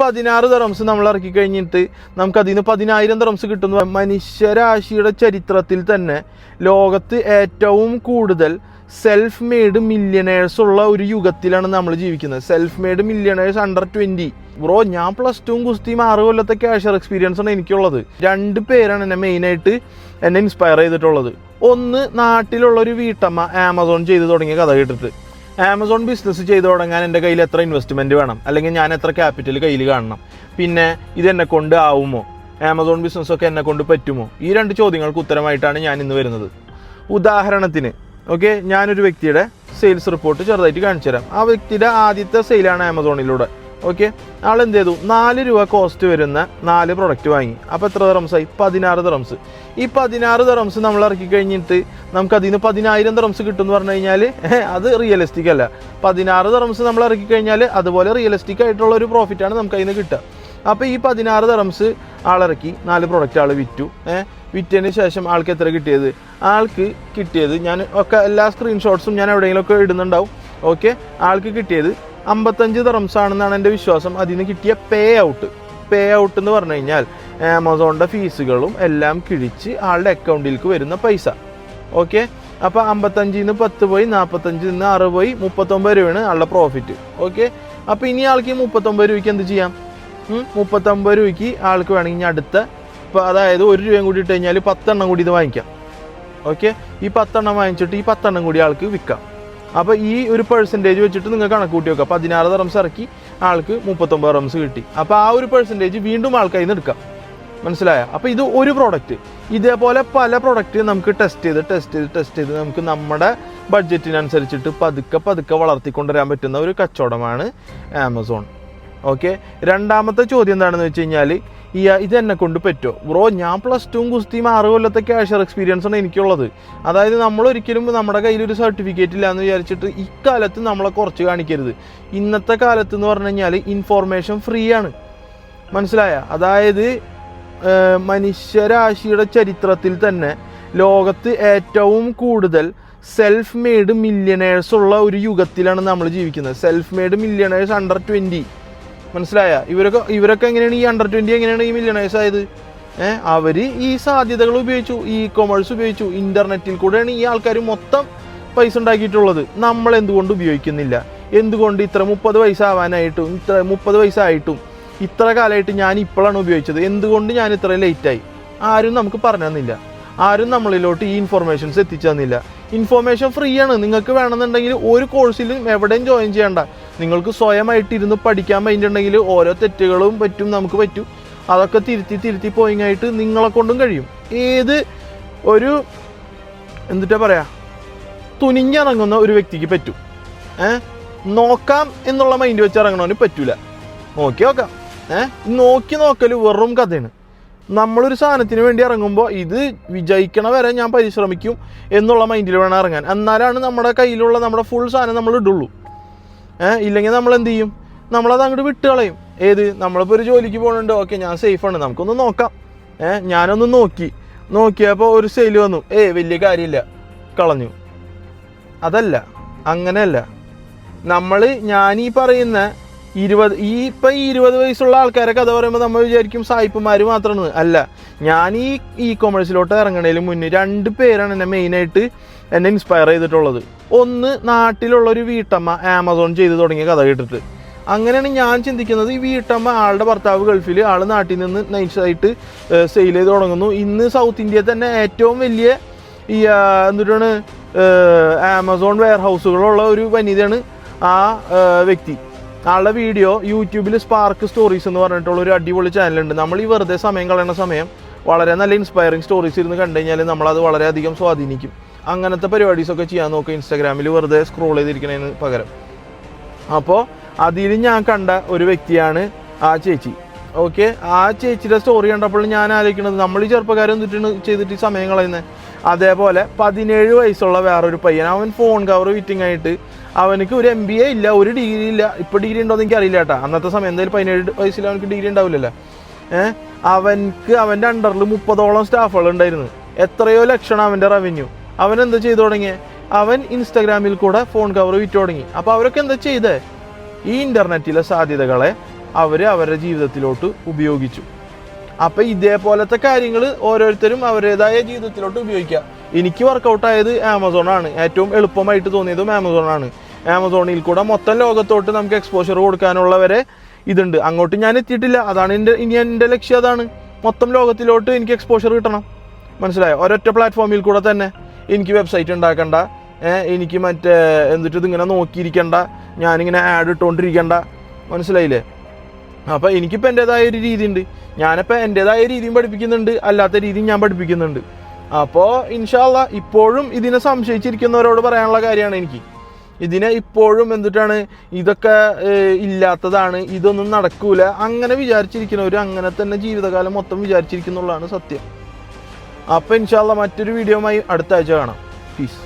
പതിനാറ് ദറംസ് നമ്മൾ ഇറക്കി കഴിഞ്ഞിട്ട് നമുക്ക് അതിൽ നിന്ന് പതിനായിരം ദറംസ് കിട്ടുന്നു. മനുഷ്യരാശിയുടെ ചരിത്രത്തിൽ തന്നെ ലോകത്ത് ഏറ്റവും കൂടുതൽ സെൽഫ് മെയ്ഡ് മില്യനേഴ്സ് ഉള്ള ഒരു യുഗത്തിലാണ് നമ്മൾ ജീവിക്കുന്നത്. Self made millionaires under twenty bro ഞാൻ പ്ലസ് ടുവും കുസ്തിയും ആറ് കൊല്ലത്തെ ക്യാഷർ എക്സ്പീരിയൻസ് ആണ് എനിക്കുള്ളത്. രണ്ട് പേരാണ് എന്നെ മെയിനായിട്ട് എന്നെ ഇൻസ്പയർ ചെയ്തിട്ടുള്ളത്. ഒന്ന് നാട്ടിലുള്ള ഒരു വീട്ടമ്മ ആമസോൺ ചെയ്ത് തുടങ്ങിയ കഥ കേട്ടിട്ട്. ആമസോൺ ബിസിനസ് ചെയ്തു തുടങ്ങാൻ എന്റെ കയ്യിൽ എത്ര ഇൻവെസ്റ്റ്മെന്റ് വേണം? അല്ലെങ്കിൽ ഞാൻ എത്ര ക്യാപിറ്റൽ കയ്യിൽ കാണണം? പിന്നെ ഇത് എന്നെ കൊണ്ട് ആവുമോ? ആമസോൺ ബിസിനസ്സൊക്കെ എന്നെ കൊണ്ട് പറ്റുമോ? ഈ രണ്ട് ചോദ്യങ്ങൾക്ക് ഉത്തരമായിട്ടാണ് ഞാൻ ഇന്ന് വരുന്നത്. ഉദാഹരണത്തിന് ഓക്കെ ഞാനൊരു വ്യക്തിയുടെ സെയിൽസ് റിപ്പോർട്ട് ചെറുതായിട്ട് കാണിച്ചു തരാം ആ വ്യക്തിയുടെ ആദ്യത്തെ സെയിലാണ് ആമസോണിലൂടെ. ഓക്കെ ആൾ എന്ത് ചെയ്തു നാല് രൂപ കോസ്റ്റ് വരുന്ന നാല് പ്രൊഡക്റ്റ് വാങ്ങി. അപ്പോൾ എത്ര ദറംസായി പതിനാറ് ദറംസ് ഈ പതിനാറ് ദറംസ് നമ്മൾ ഇറക്കി കഴിഞ്ഞിട്ട് നമുക്ക് അതിൽ നിന്ന് പതിനായിരം ദറംസ് കിട്ടും എന്ന് പറഞ്ഞു കഴിഞ്ഞാൽ അത് റിയലിസ്റ്റിക് അല്ല. പതിനാറ് ദറംസ് നമ്മൾ ഇറക്കി കഴിഞ്ഞാൽ അതുപോലെ റിയലിസ്റ്റിക് ആയിട്ടുള്ള ഒരു പ്രോഫിറ്റാണ് നമുക്ക് അതിന് കിട്ടുക. അപ്പോൾ ഈ പതിനാറ് ദറംസ് ആളിറക്കി നാല് പ്രൊഡക്റ്റ് ആൾ വിറ്റു. ഏഹ് വിറ്റതിന് ശേഷം ആൾക്ക് എത്ര കിട്ടിയത്? ആൾക്ക് കിട്ടിയത് ഞാൻ ഒക്കെ എല്ലാ സ്ക്രീൻഷോട്ട്സും ഞാൻ എവിടെയെങ്കിലുമൊക്കെ ഇടുന്നുണ്ടാവും. ഓക്കെ ആൾക്ക് കിട്ടിയത് അമ്പത്തഞ്ച് ദറംസ് ആണെന്നാണ് എന്റെ വിശ്വാസം. അതിൽ നിന്ന് കിട്ടിയ പേ ഔട്ട് പേ ഔട്ട് എന്ന് പറഞ്ഞു കഴിഞ്ഞാൽ ആമസോണിന്റെ ഫീസുകളും എല്ലാം കിഴിച്ച് ആളുടെ അക്കൗണ്ടിലേക്ക് വരുന്ന പൈസ. ഓക്കെ അപ്പോൾ അമ്പത്തഞ്ചിൽ നിന്ന് പത്ത് പോയി നാൽപ്പത്തഞ്ചിൽ നിന്ന് ആറ് പോയി മുപ്പത്തൊമ്പത് രൂപയാണ് ആളുടെ പ്രോഫിറ്റ് ഓക്കെ അപ്പോൾ ഇനി ആൾക്ക് ഈ മുപ്പത്തൊമ്പത് രൂപയ്ക്ക് എന്ത് ചെയ്യാം? മുപ്പത്തൊമ്പത് രൂപയ്ക്ക് ആൾക്ക് വേണമെങ്കിൽ അടുത്ത ഇപ്പോൾ അതായത് ഒരു രൂപയും കൂടി ഇട്ട് കഴിഞ്ഞാൽ പത്തെണ്ണം കൂടി ഇത് വാങ്ങിക്കാം. ഓക്കെ ഈ പത്തെണ്ണം വാങ്ങിച്ചിട്ട് ഈ പത്തെണ്ണം കൂടി ആൾക്ക് വിൽക്കാം. അപ്പോൾ ഈ ഒരു പെർസെന്റേജ് വെച്ചിട്ട് നിങ്ങൾ കണക്ക് കൂട്ടി വെക്കാം. പതിനാറ് റംസ് ഇറക്കി ആൾക്ക് മുപ്പത്തൊമ്പത് റംസ് കിട്ടി. അപ്പോൾ ആ ഒരു പെർസെന്റേജ് വീണ്ടും ആൾക്കായി നിന്ന് എടുക്കാം. മനസ്സിലായ? അപ്പോൾ ഇത് ഒരു പ്രോഡക്റ്റ് ഇതേപോലെ പല പ്രോഡക്റ്റ് നമുക്ക് ടെസ്റ്റ് ചെയ്ത് ടെസ്റ്റ് ചെയ്ത് ടെസ്റ്റ് ചെയ്ത് നമുക്ക് നമ്മുടെ ബഡ്ജറ്റിനനുസരിച്ചിട്ട് പതുക്കെ പതുക്കെ വളർത്തിക്കൊണ്ടുവരാൻ പറ്റുന്ന ഒരു കച്ചവടമാണ് ആമസോൺ ഓക്കെ രണ്ടാമത്തെ ചോദ്യം എന്താണെന്ന് വെച്ച് കഴിഞ്ഞാൽ ഈ ഇത് എന്നെ കൊണ്ട് പറ്റുമോ ബ്രോ ഞാൻ പ്ലസ് ടുവും കുസ്തിയും ആറ് കൊല്ലത്തെ ക്യാഷർ എക്സ്പീരിയൻസ് ആണ് എനിക്കുള്ളത്. അതായത് നമ്മൾ ഒരിക്കലും നമ്മുടെ കയ്യിൽ ഒരു സർട്ടിഫിക്കറ്റ് ഇല്ല എന്ന് വിചാരിച്ചിട്ട് ഇക്കാലത്ത് നമ്മളെ കുറച്ച് കാണിക്കരുത്. ഇന്നത്തെ കാലത്ത് എന്ന് പറഞ്ഞു കഴിഞ്ഞാൽ ഇൻഫോർമേഷൻ ഫ്രീ ആണ്. മനസ്സിലായ? അതായത് മനുഷ്യരാശിയുടെ ചരിത്രത്തിൽ തന്നെ ലോകത്ത് ഏറ്റവും കൂടുതൽ സെൽഫ് മെയ്ഡ് മില്യനേഴ്സ് ഉള്ള ഒരു യുഗത്തിലാണ് നമ്മൾ ജീവിക്കുന്നത്. Self made millionaires under twenty മനസ്സിലായ? ഇവരൊക്കെ ഇവരൊക്കെ എങ്ങനെയാണ് ഈ അണ്ടർ ട്വന്റി എങ്ങനെയാണ് ഈ മില്യണേഴ്സ് ആയത്? ഏഹ് അവർ ഈ സാധ്യതകൾ ഉപയോഗിച്ചു ഈ കൊമേഴ്സ് ഉപയോഗിച്ചു ഇന്റർനെറ്റിൽ കൂടെയാണ് ഈ ആൾക്കാർ മൊത്തം പൈസ ഉണ്ടാക്കിയിട്ടുള്ളത്. നമ്മൾ എന്തുകൊണ്ട് ഉപയോഗിക്കുന്നില്ല? എന്തുകൊണ്ട് ഇത്ര മുപ്പത് വയസ്സ് ആവാനായിട്ടും ഇത്ര മുപ്പത് വയസ്സായിട്ടും ഇത്ര കാലമായിട്ട് ഞാൻ ഇപ്പോഴാണ് ഉപയോഗിച്ചത്? എന്തുകൊണ്ട് ഞാൻ ഇത്ര ലേറ്റായി ആരും നമുക്ക് പറഞ്ഞു തന്നില്ല ആരും നമ്മളിലോട്ട് ഈ ഇൻഫർമേഷൻസ് എത്തിച്ചു തന്നില്ല ഇൻഫോർമേഷൻ ഫ്രീ ആണ്. നിങ്ങൾക്ക് വേണമെന്നുണ്ടെങ്കിൽ ഒരു കോഴ്സിലും എവിടെയും ജോയിൻ ചെയ്യണ്ട. നിങ്ങൾക്ക് സ്വയമായിട്ട് ഇരുന്ന് പഠിക്കാൻ പറ്റുന്നുണ്ടെങ്കിൽ ഓരോ തെറ്റുകളും പറ്റും നമുക്ക് പറ്റും. അതൊക്കെ തിരുത്തി തിരുത്തി പോയിങ്ങായിട്ട് നിങ്ങളെ കൊണ്ടും കഴിയും. ഏത് ഒരു എന്തിട്ടാ പറയാ? തുനിഞ്ഞിറങ്ങുന്ന ഒരു വ്യക്തിക്ക് പറ്റും. ഏ? നോക്കാം എന്നുള്ള മൈൻഡ് വെച്ച് ഇറങ്ങണവന് പറ്റൂല. നോക്കി നോക്കാം. ഏ? നോക്കി നോക്കൽ വെറും കഥയാണ്. നമ്മളൊരു സാധനത്തിന് വേണ്ടി ഇറങ്ങുമ്പോൾ ഇത് വിജയിക്കണ വരെ ഞാൻ പരിശ്രമിക്കും എന്നുള്ള മൈൻഡിൽ വേണം ഇറങ്ങാൻ. എന്നാലാണ് നമ്മുടെ കയ്യിലുള്ള നമ്മുടെ ഫുൾ സാധനം നമ്മൾ ഇടുള്ളൂ. ഇല്ലെങ്കിൽ നമ്മൾ എന്ത് ചെയ്യും? നമ്മളത് അങ്ങോട്ട് വിട്ട് കളയും. ഏത്? നമ്മളിപ്പോൾ ഒരു ജോലിക്ക് പോകുന്നുണ്ട് ഓക്കെ ഞാൻ സേഫാണ് നമുക്കൊന്ന് നോക്കാം. ഏഹ് ഞാനൊന്ന് നോക്കി. നോക്കിയപ്പോൾ ഒരു സെയിൽ വന്നു. ഏ വലിയ കാര്യമില്ല. കളഞ്ഞു. അതല്ല. അങ്ങനെയല്ല. നമ്മൾ ഞാൻ ഈ പറയുന്ന ഇരുപത് ഈ ഇപ്പം ഈ ഇരുപത് വയസ്സുള്ള ആൾക്കാരൊക്കെ കഥ പറയുമ്പോൾ നമ്മൾ വിചാരിക്കും സായിപ്പുമാർ മാത്രമാണ്. അല്ല ഞാൻ ഈ ഇ കോമേഴ്സിലോട്ട് ഇറങ്ങണതിന് മുന്നേ രണ്ട് പേരാണ് എന്നെ മെയിനായിട്ട് എന്നെ ഇൻസ്പയർ ചെയ്തിട്ടുള്ളത്. ഒന്ന് നാട്ടിലുള്ള ഒരു വീട്ടമ്മ ആമസോൺ ചെയ്ത് തുടങ്ങിയ കഥ കേട്ടിട്ട്. അങ്ങനെയാണ് ഞാൻ ചിന്തിക്കുന്നത് ഈ വീട്ടമ്മ ആളുടെ ഭർത്താവ് ഗൾഫിൽ ആൾ നാട്ടിൽ നിന്ന് നൈസായിട്ട് സെയിൽ ചെയ്ത് തുടങ്ങുന്നു. ഇന്ന് സൗത്ത് ഇന്ത്യയിൽ തന്നെ ഏറ്റവും വലിയ ഈ എന്തുട്ടാണ് ആമസോൺ വെയർ ഹൗസുകളുള്ള ഒരു വനിതയാണ് ആ, വ്യക്തി. ആളുടെ വീഡിയോ യൂട്യൂബിൽ സ്പാർക്ക് സ്റ്റോറീസ് എന്ന് പറഞ്ഞിട്ടുള്ള ഒരു അടിപൊളി ചാനലുണ്ട് നമ്മൾ ഈ വെറുതെ സമയം കളയുന്ന സമയം വളരെ നല്ല ഇൻസ്പയറിങ് സ്റ്റോറീസ് ഇരുന്ന് കണ്ടു കഴിഞ്ഞാൽ നമ്മളത് വളരെയധികം സ്വാധീനിക്കും. അങ്ങനത്തെ പരിപാടീസൊക്കെ ചെയ്യാൻ നോക്കുക ഇൻസ്റ്റാഗ്രാമിൽ വെറുതെ സ്ക്രോൾ ചെയ്തിരിക്കുന്നതിന് പകരം. അപ്പോൾ അതിൽ ഞാൻ കണ്ട ഒരു വ്യക്തിയാണ് ആ ചേച്ചി. ഓക്കെ ആ ചേച്ചിയുടെ സ്റ്റോറി കണ്ടപ്പോൾ ഞാൻ ആലോചിക്കുന്നത് നമ്മൾ ഈ ചെറുപ്പക്കാരൻ എന്നിട്ടാണ് ചെയ്തിട്ട് സമയം കളയുന്നത് അതേപോലെ പതിനേഴ് വയസ്സുള്ള വേറൊരു പയ്യൻ. അവൻ ഫോൺ കവർ വിറ്റിംഗ് ആയിട്ട് അവനക്ക് ഒരു എം ബി എ ഇല്ല ഒരു ഡിഗ്രി ഇല്ല. ഇപ്പോൾ ഡിഗ്രി ഉണ്ടോ എന്ന് എനിക്ക് അറിയില്ല കേട്ടോ. അന്നത്തെ സമയം എന്തായാലും പതിനേഴ് വയസ്സിൽ അവനക്ക് ഡിഗ്രി ഉണ്ടാവില്ലല്ലോ. ഏഹ് അവൻക്ക് അവന്റെ അണ്ടറിൽ മുപ്പതോളം സ്റ്റാഫുകൾ ഉണ്ടായിരുന്നു. എത്രയോ ലക്ഷണം അവന്റെ റവന്യൂ അവൻ എന്താ ചെയ്തു തുടങ്ങിയത് അവൻ ഇൻസ്റ്റാഗ്രാമിൽ കൂടെ ഫോൺ കവർ വിറ്റ് തുടങ്ങി. അപ്പോൾ അവരൊക്കെ എന്താ ചെയ്തേ? ഈ ഇന്റർനെറ്റിലെ സാധ്യതകളെ അവർ അവരുടെ ജീവിതത്തിലോട്ട് ഉപയോഗിച്ചു. അപ്പം ഇതേപോലത്തെ കാര്യങ്ങൾ ഓരോരുത്തരും അവരുടേതായ ജീവിതത്തിലോട്ട് ഉപയോഗിക്കുക. എനിക്ക് വർക്കൗട്ട് ആയത് ആമസോൺ ആണ്. ഏറ്റവും എളുപ്പമായിട്ട് തോന്നിയതും ആണ്. ആമസോണിൽ കൂടെ മൊത്തം ലോകത്തോട്ട് നമുക്ക് എക്സ്പോഷർ കൊടുക്കാനുള്ളവരെ ഇതുണ്ട്. അങ്ങോട്ട് ഞാൻ എത്തിയിട്ടില്ല. അതാണ് എന്റെ ഇനി എന്റെ ലക്ഷ്യം അതാണ്. മൊത്തം ലോകത്തിലോട്ട് എനിക്ക് എക്സ്പോഷർ കിട്ടണം. മനസ്സിലായോ? ഒരൊറ്റ പ്ലാറ്റ്ഫോമിൽ കൂടെ തന്നെ എനിക്ക് വെബ്സൈറ്റ് ഉണ്ടാക്കണ്ട. എനിക്ക് മറ്റേ എന്നിട്ട് ഇതിങ്ങനെ നോക്കിയിരിക്കണ്ട. ഞാനിങ്ങനെ ആഡ് ഇട്ടുകൊണ്ടിരിക്കണ്ട മനസ്സിലായില്ലേ? അപ്പോൾ എനിക്കിപ്പോൾ എന്റെതായ ഒരു രീതി ഉണ്ട് ഞാനിപ്പോൾ എന്റെതായ രീതിയും പഠിപ്പിക്കുന്നുണ്ട്. അല്ലാത്ത രീതിയും ഞാൻ പഠിപ്പിക്കുന്നുണ്ട്. അപ്പോൾ ഇൻഷാല്ല ഇപ്പോഴും ഇതിനെ സംശയിച്ചിരിക്കുന്നവരോട് പറയാനുള്ള കാര്യമാണ് എനിക്ക്. ഇതിനെ ഇപ്പോഴും എന്തിട്ടാണ് ഇതൊക്കെ ഇല്ലാത്തതാണ് ഇതൊന്നും നടക്കൂല അങ്ങനെ വിചാരിച്ചിരിക്കുന്നവർ അങ്ങനെ തന്നെ ജീവിതകാലം മൊത്തം വിചാരിച്ചിരിക്കുന്നുള്ളതാണ് സത്യം. അപ്പോൾ ഇൻഷാല്ല മറ്റൊരു വീഡിയോയുമായി അടുത്ത ആഴ്ച കാണാം. പീസ്